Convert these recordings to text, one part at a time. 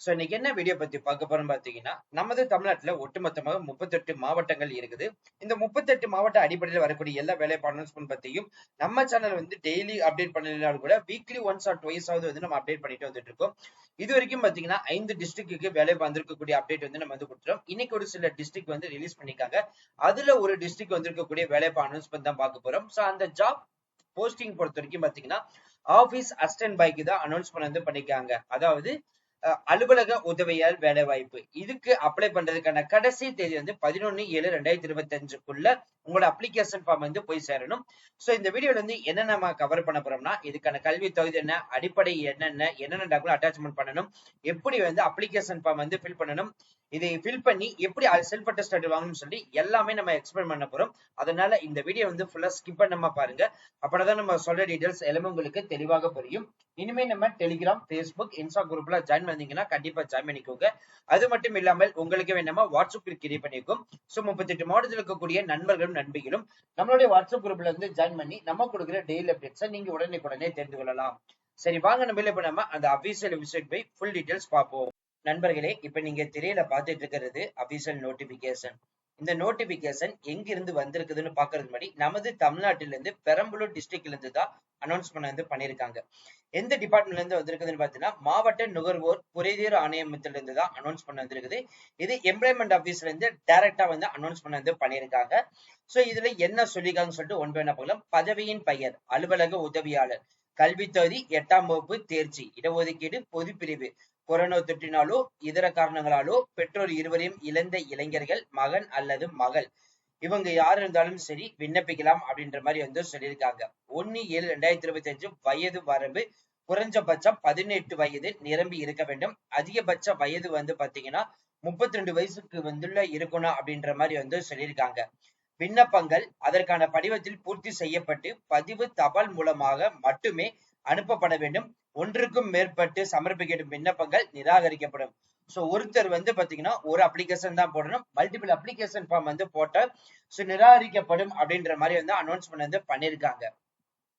So இன்னைக்கு என்ன video பத்தி பார்க்க போறோம் பாத்தீங்கன்னா நமது தமிழ்நாட்டுல ஒட்டுமொத்தமாக முப்பத்தெட்டு மாவட்டங்கள் இருக்குது. இந்த முப்பத்தெட்டு மாவட்ட அடிப்படையில் வரக்கூடிய எல்லா வேலைப்பாடுன்னு பத்தியும் நம்ம சேனல் வந்து டெய்லி அப்டேட் பண்ணலாம் கூட வீக்லி ஒன்ஸ் ஆர் டுவைஸ் ஆகுது வந்து நம்ம அப்டேட் பண்ணிட்டு வந்துட்டு இருக்கோம். இது வரைக்கும் பாத்தீங்கன்னா ஐந்து டிஸ்ட்ரிக்ட்டுக்கு வேலை வந்திருக்கக்கூடிய அப்டேட் வந்து நம்ம வந்து கொடுத்துரும் இன்னைக்கு ஒரு சில டிஸ்ட்ரிக்ட் வந்து ரிலீஸ் பண்ணிருக்காங்க அதுல ஒரு டிஸ்ட்ரிக்ட் வந்திருக்கக்கூடிய வேலைப்பா அனௌன்ஸ்மெண்ட் தான் பார்க்க போறோம். ஸோ அந்த ஜாப் போஸ்டிங் பொறுத்த வரைக்கும் பாத்தீங்கன்னா ஆபீஸ் அசிஸ்டன்ட் பைக்கு தான் அனௌன்ஸ்மெண்ட் வந்து பண்ணிருக்காங்க அதாவது அலுவலக உதவியால் வேலை வாய்ப்பு. இதுக்கு அப்ளை பண்றதுக்கான கடைசி தேதி வந்து பதினொன்னு ஏழு ரெண்டாயிரத்தி இருபத்தி அஞ்சுக்குள்ள உங்களோட அப்ளிகேஷன் ஃபார்ம் வந்து போய் சேரணும். சோ இந்த வீடியோல வந்து என்ன நம்ம கவர் பண்ண போறோம்னா இதுக்கான கல்வி தகுதி என்ன அடிப்படை என்னென்ன என்னென்ன டாக்குமெண்ட் அட்டாச்மெண்ட் பண்ணணும் எப்படி வந்து அப்ளிகேஷன் ஃபார்ம் வந்து ஃபில் பண்ணணும் இதை ஃபில் பண்ணி எப்படி செல்ஃப் அட்டஸ்ட் வாங்கணும்னு சொல்லி எல்லாமே நம்ம எக்ஸ்பிளைன் பண்ண போறோம். அதனால இந்த வீடியோ வந்து ஃபுல்லா ஸ்கிப் பண்ணாம பாருங்க. அப்பதான் நம்ம சொல்ற டீடைல்ஸ் எல்லாமே உங்களுக்கு தெளிவாக புரியும். இனிமே நம்ம டெலிகிராம் ஃபேஸ்புக் இன்ஸ்டா குரூப்ல ஜாயின் பண்ணீங்கன்னா கண்டிப்பா ஜாயின் பண்ணிக்கோங்க. அது மட்டும் இல்லாமல் உங்களுக்கு வேணுமா வாட்ஸ்அப் குரூப் கிரியேட் பண்ணிருக்கோம் சோ முப்பத்தெட்டு மாவட்டத்தில் இருக்கக்கூடிய நண்பர்களும் நண்பிகளும் நம்மளுடைய வாட்ஸ்அப் குரூப்ல இருந்து ஜாயின் பண்ணி நம்ம கொடுக்குற டெய்லி அப்டேட்ஸை நீங்க உடனே உடனே தெரிந்து கொள்ளலாம். சரி வாங்க நம்ம இப்ப நம்ம அந்த அபிஷியல் வெப்சைட் போய் ஃபுல் டீடைல்ஸ் பார்ப்போம். நண்பர்களே இப்ப நீங்க திரையில பாத்துட்டு இருக்கிறது அபிஷியல் நோட்டிபிகேஷன் இந்த நோட்டிபிகேஷன் எங்க இருந்து வந்திருக்குதுன்னு பாக்குறது முன்னாடி நமது தமிழ்நாட்டில இருந்து பெரம்பலூர் டிஸ்ட்ரிக்ட்ல இருந்து தான் அனௌன்ஸ்மெண்ட் வந்து பண்ணிருக்காங்க எந்த டிபார்ட்மெண்ட்ல இருந்து வந்திருக்குதுன்னு பாத்தீங்கன்னா மாவட்ட நுகர்வோர் குறைதீர் ஆணையமத்துல இருந்து தான் அனௌன்ஸ் பண்ண வந்திருக்குது. இது எம்ப்ளாய்மெண்ட் ஆபீஸ்ல இருந்து டைரக்டா வந்து அனௌன்ஸ் பண்ண வந்து பண்ணிருக்காங்க சோ இதுல என்ன சொல்லிருக்காங்கன்னு சொல்லிட்டு ஒன்று என்ன பார்க்கலாம். பதவியின் பெயர் அலுவலக உதவியாளர் கல்வி தகுதி எட்டாம் வகுப்பு தேர்ச்சி இடஒதுக்கீடு பொது பிரிவு கொரோனா தொற்றினாலோ இதர காரணங்களாலோ பெற்றோர் இருவரையும் இழந்த இளைஞர்கள் மகன் அல்லது மகள். இவங்க யார் இருந்தாலும் சரி விண்ணப்பிக்கலாம் அப்படின்ற மாதிரி வந்து சொல்லியிருக்காங்க. ஒன்னு ஏழு ரெண்டாயிரத்தி இருபத்தி அஞ்சு வயது வரம்பு குறைஞ்சபட்சம் பதினெட்டு வயது நிரம்பி இருக்க வேண்டும். அதிகபட்ச வயது வந்து பாத்தீங்கன்னா முப்பத்தி ரெண்டு வயசுக்கு வந்துள்ள இருக்கணும் அப்படின்ற மாதிரி வந்து சொல்லியிருக்காங்க. விண்ணப்பங்கள் அதற்கான படிவத்தில் பூர்த்தி செய்யப்பட்டு பதிவு தபால் மூலமாக மட்டுமே அனுப்பப்பட வேண்டும். ஒன்றுக்கும் மேற்பட்டு சமர்ப்பிக்கப்படும் விண்ணப்பங்கள் நிராகரிக்கப்படும். ஸோ ஒருத்தர் வந்து பாத்தீங்கன்னா ஒரு அப்ளிகேஷன் தான் போடணும். மல்டிபிள் அப்ளிகேஷன் ஃபார்ம் வந்து போட்டால் ஸோ நிராகரிக்கப்படும் அப்படின்ற மாதிரி வந்து அனௌன்ஸ்மெண்ட் வந்து பண்ணியிருக்காங்க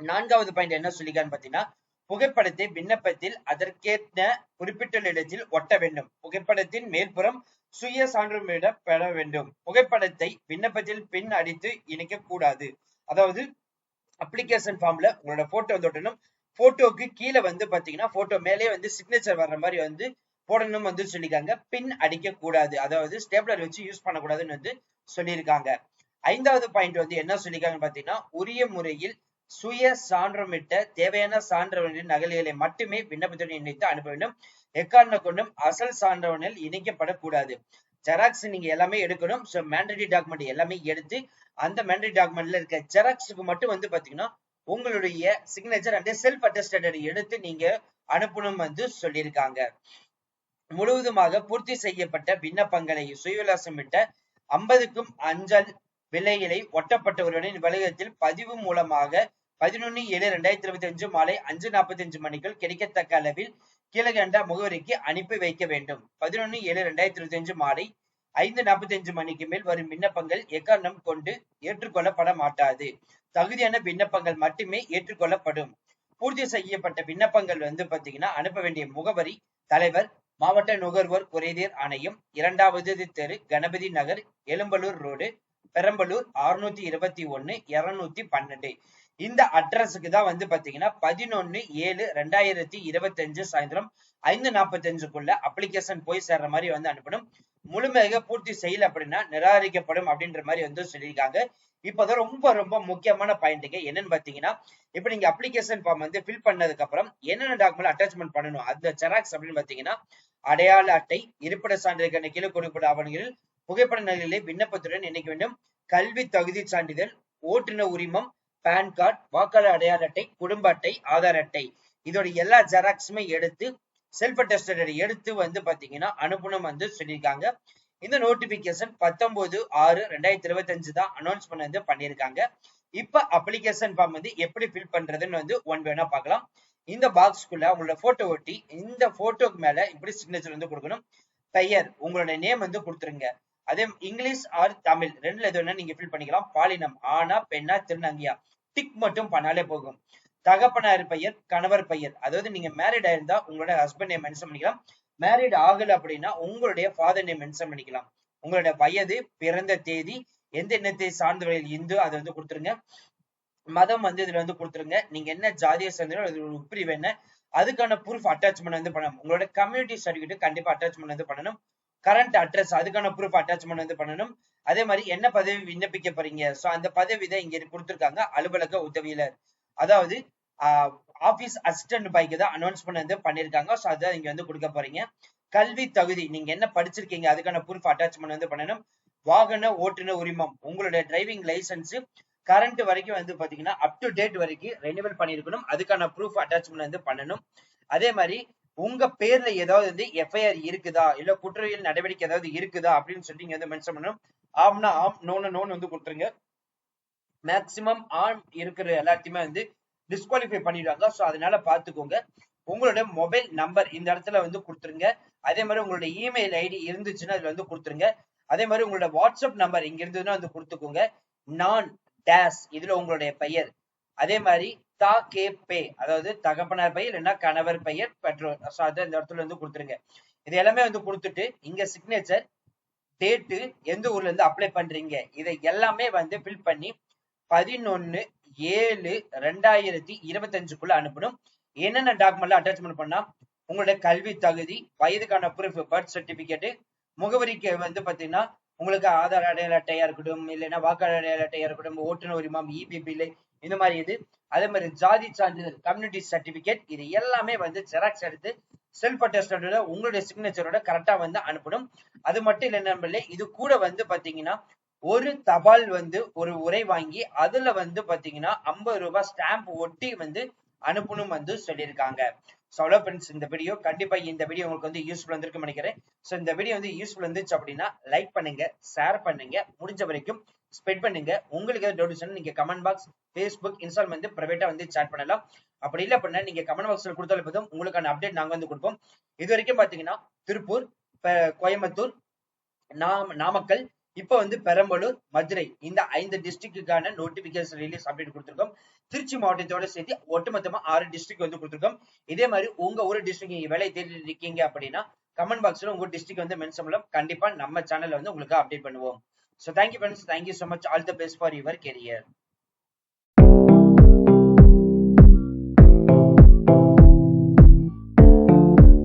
நான்காவது பாயிண்ட் என்ன சொல்லிக்கான்னு பாத்தீங்கன்னா புகைப்படத்தை விண்ணப்பத்தில் அதற்கேற்ற குறிப்பிட்ட நிலத்தில் ஒட்ட வேண்டும். புகைப்படத்தின் மேற்புறம் சுய சான்றுமிட பெற வேண்டும். புகைப்படத்தை விண்ணப்பத்தில் பின் அடித்து இணைக்க கூடாது அதாவது அப்ளிகேஷன் ஃபார்ம்ல உங்களோட போட்டோ வந்து ஒட்டணும் போட்டோக்கு கீழே வந்து பாத்தீங்கன்னா போட்டோ மேலே வந்து சிக்னேச்சர் வர்ற மாதிரி வந்து போடணும் வந்து சொல்லியிருக்காங்க. பின் அடிக்க கூடாது. அதாவது ஸ்டேப்லர் வச்சு யூஸ் பண்ணக்கூடாதுன்னு வந்து சொல்லியிருக்காங்க. ஐந்தாவது பாயிண்ட் வந்து என்ன சொல்லியிருக்காங்க பாத்தீங்கன்னா உரிய முறையில் சுய சான்றமிட்ட தேவையான சான்றவனின் நகல்களை மட்டுமே விண்ணப்பத்துடன் இணைத்து அனுப்ப வேண்டும். எக்காரண கொண்டும் அசல் சான்றவனில் இணைக்கப்படக்கூடாது. ஜெராக்ஸ் நீங்க எல்லாமே எடுக்கணும். ஸோ மேண்டரி டாக்குமெண்ட் எல்லாமே எடுத்து அந்த மேண்டரி டாக்குமெண்ட்ல இருக்க ஜெராக்ஸுக்கு மட்டும் வந்து பாத்தீங்கன்னா உங்களுடைய சிக்னேச்சர் அண்ட் செல்ஃப் அட்டஸ்டட் எடுத்து நீங்க அனுப்பணும் வந்து சொல்லியிருக்காங்க. முழுவதுமாக பூர்த்தி செய்யப்பட்ட விண்ணப்பங்களை சுயவிலாசமிட்ட ஐம்பதுக்கும் அஞ்சல் விலைகளை ஒட்டப்பட்டவர்களின் வணிகத்தில் பதிவு மூலமாக பதினொன்னு ஏழு ரெண்டாயிரத்தி இருபத்தி அஞ்சு மாலை அஞ்சு நாற்பத்தி அஞ்சு மணிக்குள் கிடைக்கத்தக்க அளவில் கீழகண்ட முகவரிக்கு அனுப்பி வைக்க வேண்டும். பதினொன்னு ஏழு ரெண்டாயிரத்தி இருபத்தி அஞ்சு மாலை ஐந்து நாற்பத்தஞ்சு மணிக்கு மேல் வரும் விண்ணப்பங்கள் எக்காரணம் கொண்டு ஏற்றுக்கொள்ளப்பட மாட்டாது தகுதியான விண்ணப்பங்கள் மட்டுமே ஏற்றுக்கொள்ளப்படும். பூர்த்தி செய்யப்பட்ட விண்ணப்பங்கள் வந்து பாத்தீங்கன்னா அனுப்ப வேண்டிய முகவரி தலைவர் மாவட்ட நுகர்வோர் குறைதீர் ஆணையம் இரண்டாவது தெரு கணபதி நகர் எழும்பலூர் ரோடு பெரம்பலூர் அறுநூத்தி இருபத்தி ஒன்னு இருநூத்தி பன்னெண்டு. இந்த அட்ரஸுக்கு தான் வந்து பாத்தீங்கன்னா பதினொன்னு ஏழு ரெண்டாயிரத்தி இருபத்தி அஞ்சு சாயந்தரம் ஐந்து நாற்பத்தி அஞ்சுக்குள்ள அப்ளிகேஷன் போய் சேர்ற மாதிரி வந்து அனுப்பணும். முழுமையாக பூர்த்தி செய்யல அப்படின்னா நிராகரிக்கப்படும் அப்படின்ற மாதிரி வந்து சொல்லியிருக்காங்க. இப்போதான் ரொம்ப ரொம்ப முக்கியமான பாயிண்ட்டுங்க என்னன்னு பாத்தீங்கன்னா இப்ப நீங்க அப்ளிகேஷன் ஃபார்ம் வந்து ஃபில் பண்ணதுக்கு அப்புறம் என்னென்ன டாக்குமெண்ட் அட்டாச்மெண்ட் பண்ணணும்? அந்த ஜெராக்ஸ் அப்படின்னு பாத்தீங்கன்னா அடையாள அட்டை இருப்பிட சான்றிதழ் கீழே கொடுக்கப்பட்ட ஆவணங்களில் புகைப்பட நிலையிலே விண்ணப்பத்துடன் இணைக்க வேண்டும் கல்வி தகுதி சான்றிதழ் ஓட்டுநர் உரிமம் பேன் கார்டு வாக்காளர் அடையாள அட்டை குடும்ப அட்டை ஆதார் அட்டை. இதோட எல்லா ஜெராக்ஸுமே எடுத்து செல்ஃப் அட்டஸ்டட் எடுத்து வந்து பாத்தீங்கன்னா அனுப்பணும் வந்து சொல்லியிருக்காங்க. இந்த நோட்டிபிகேஷன் பத்தொன்பது ஆறு ரெண்டாயிரத்தி இருபத்தி அஞ்சு தான் அனௌன்ஸ் பண்ண வந்து பண்ணியிருக்காங்க. இப்ப அப்ளிகேஷன் ஃபார்ம் வந்து எப்படி ஃபில் பண்றதுன்னு வந்து ஒன் வேணா பார்க்கலாம். இந்த பாக்ஸ்க்குள்ள உங்களோட போட்டோ ஒட்டி இந்த போட்டோக்கு மேல இப்படி சிக்னேச்சர் வந்து கொடுக்கணும். பெயர் உங்களோட நேம் வந்து கொடுத்துருங்க. அதே இங்கிலீஷ் ஆர் தமிழ் ரெண்டுல எது வேணா நீங்க ஃபில் பண்ணிக்கலாம். பாலினம் ஆனா பெண்ணா திருநங்கையா. டிக் மட்டும் பண்ணாலே போகும். தகப்பனார் பெயர் கணவர் பெயர். அதாவது நீங்க மேரிட் ஆயிருந்தா உங்களோட ஹஸ்பண்ட் நேம் மென்ஷன் பண்ணிக்கலாம். மேரிட் ஆகல அப்படின்னா உங்களுடைய ஃபாதர் நேம் மென்ஷன் பண்ணிக்கலாம். உங்களோட வயது பிறந்த தேதி எந்த இனத்தை சார்ந்தவர்கள் இந்து அதை வந்து கொடுத்துருங்க. மதம் வந்து இதுல வந்து கொடுத்துருங்க. நீங்க என்ன ஜாதியை சேர்ந்தோ அது உப்பிரிவு என்ன அதுக்கான ப்ரூஃப் அட்டாச்மெண்ட் வந்து பண்ணணும். உங்களோட கம்யூனிட்டி சர்டிஃபிகேட் கண்டிப்பா அட்டாச்மெண்ட் வந்து பண்ணணும். கரண்ட் அட்ரஸ் அதுக்கான ப்ரூஃப் அட்டாச்மெண்ட் வந்து பண்ணணும். அதே மாதிரி என்ன பதவி விண்ணப்பிக்க போறீங்க? சோ அந்த பதவி தான் இங்க கொடுத்துருக்காங்க அலுவலக உதவியாளர். அதாவது ஆபீஸ் அசிஸ்டன்ட் பைக்கு தான் அனௌன்ஸ்மெண்ட் வந்து பண்ணிருக்காங்க. சோ அதான் இங்க வந்து கொடுக்க போறீங்க. கல்வி தகுதி நீங்க என்ன படிச்சிருக்கீங்க அதுக்கான ப்ரூஃப் அட்டாச்மெண்ட் வந்து பண்ணணும். வாகன ஓட்டுநர் உரிமம் உங்களுடைய டிரைவிங் லைசன்ஸ் கரண்ட் வரைக்கும் வந்து பாத்தீங்கன்னா அப் டு டேட் வரைக்கும் ரெனிவல் பண்ணிருக்கணும். அதுக்கான ப்ரூஃப் அட்டாச்மெண்ட் வந்து பண்ணணும். அதே மாதிரி உங்க பேர்ல ஏதாவது வந்து எஃப்ஐஆர் இருக்குதா? இல்ல குற்றவியல் நடவடிக்கை ஏதாவது இருக்குதா? அப்படின்னு சொல்லி நீங்க வந்து மென்ஷன் பண்ணணும். ஆம்னா ஆம் நோன்னு நோன் வந்து கொடுத்துருங்க. மேக்சிமம் ஆம் இருக்கிற எல்லாத்தையுமே வந்து டிஸ்குவாலிஃபை பண்ணிடுவாங்க. ஸோ அதனால பார்த்துக்கோங்க உங்களோட மொபைல் நம்பர் இந்த இடத்துல வந்து கொடுத்துருங்க. அதே மாதிரி உங்களோட இமெயில் ஐடி இருந்துச்சுன்னா அதுல வந்து கொடுத்துருங்க. அதே மாதிரி உங்களோட வாட்ஸ்அப் நம்பர் இங்க இருந்ததுன்னா வந்து கொடுத்துக்கோங்க. நான் டேஸ் இதுல உங்களுடைய பெயர். அதே மாதிரி தா கே பே அதாவது தகப்பனார் பெயர் இல்லைன்னா கணவர் பெயர் பெற்றோர். ஸோ அதை இந்த இடத்துல வந்து கொடுத்துருங்க. இது எல்லாமே வந்து கொடுத்துட்டு இங்க சிக்னேச்சர் டேட்டு எந்த ஊர்ல இருந்து அப்ளை பண்றீங்க? இதை எல்லாமே வந்து ஃபில் பண்ணி பதினொன்னு ஏழு ரெண்டாயிரத்தி இருபத்தஞ்சுக்குள்ள அனுப்பணும். என்னென்ன டாக்குமெண்ட்ல அட்டாச்மெண்ட் பண்ணா உங்களுடைய கல்வி தகுதி வயதுக்கான ப்ரூஃப் பர்த் சர்டிபிகேட் முகவரிக்கு வந்து பாத்தீங்கன்னா உங்களுக்கு ஆதார் அடையாள அட்டையா இருக்கட்டும் இல்லைன்னா வாக்காளர் அடையாள அட்டையா இருக்கட்டும் ஓட்டுநர் உரிமம் இபி பில் இந்த மாதிரி இது. அதே மாதிரி ஜாதி சான்றிதழ் கம்யூனிட்டி சர்டிபிகேட் இது எல்லாமே வந்து ஜெராக்ஸ் எடுத்து செல்ஃப் அட்டஸ்டோட உங்களுடைய சிக்னேச்சரோட கரெக்டா வந்து அனுப்பணும். அது மட்டும் இல்லை நம்பளே இது கூட வந்து பாத்தீங்கன்னா ஒரு தபால் வந்து ஒரு உரை வாங்கி அதுல வந்து பாத்தீங்கன்னா ஐம்பது ரூபாய் ஸ்டாம்ப் ஒட்டி வந்து அனுப்பணும் வந்து சொல்லியிருக்காங்க. ஸோ அவ்வளோ ஃப்ரெண்ட்ஸ் இந்த வீடியோ கண்டிப்பாக இந்த வீடியோ உங்களுக்கு வந்து யூஸ்ஃபுல் வந்திருக்கும் நினைக்கிறேன். ஸோ இந்த வீடியோ வந்து யூஸ்ஃபுல் இருந்துச்சு அப்படின்னா லைக் பண்ணுங்க ஷேர் பண்ணுங்க முடிஞ்ச வரைக்கும் ஸ்ப்ரெட் பண்ணுங்க. உங்களுக்கு ஏதாவது டவுட்ஸ் நீங்க கமெண்ட் பாக்ஸ் ஃபேஸ்புக் இன்ஸ்டால் வந்து பிரைவேட்டா வந்து சேட் பண்ணலாம். அப்படி இல்லை அப்படின்னா நீங்க கமெண்ட் பாக்ஸ்ல கொடுத்தாலும் போதும். உங்களுக்கான அப்டேட் நாங்க வந்து கொடுப்போம். இது வரைக்கும் பாத்தீங்கன்னா திருப்பூர் கோயம்புத்தூர் நாம நாமக்கல் இப்ப வந்து பெரம்பலூர் மதுரை இந்த ஐந்து டிஸ்ட்ரிக்டுக்கான நோட்டிபிகேஷன் ரிலீஸ் அப்டேட் கொடுத்துருக்கோம். திருச்சி மாவட்டத்தோட சேர்த்து ஒட்டுமொத்தமா ஆறு டிஸ்ட்ரிக்ட் வந்து கொடுத்துருக்கோம். இதே மாதிரி உங்க ஒரு டிஸ்ட்ரிக்ட் நீங்க வேலை தேடி இருக்கீங்க அப்படின்னா கமெண்ட் பாக்ஸ்ல உங்க டிஸ்ட்ரிக்ட் வந்து மென்ஷன் பண்ணலாம் கண்டிப்பா நம்ம சேனல்ல வந்து உங்களுக்கு அப்டேட் பண்ணுவோம். So thank you friends thank you so much all the best for your career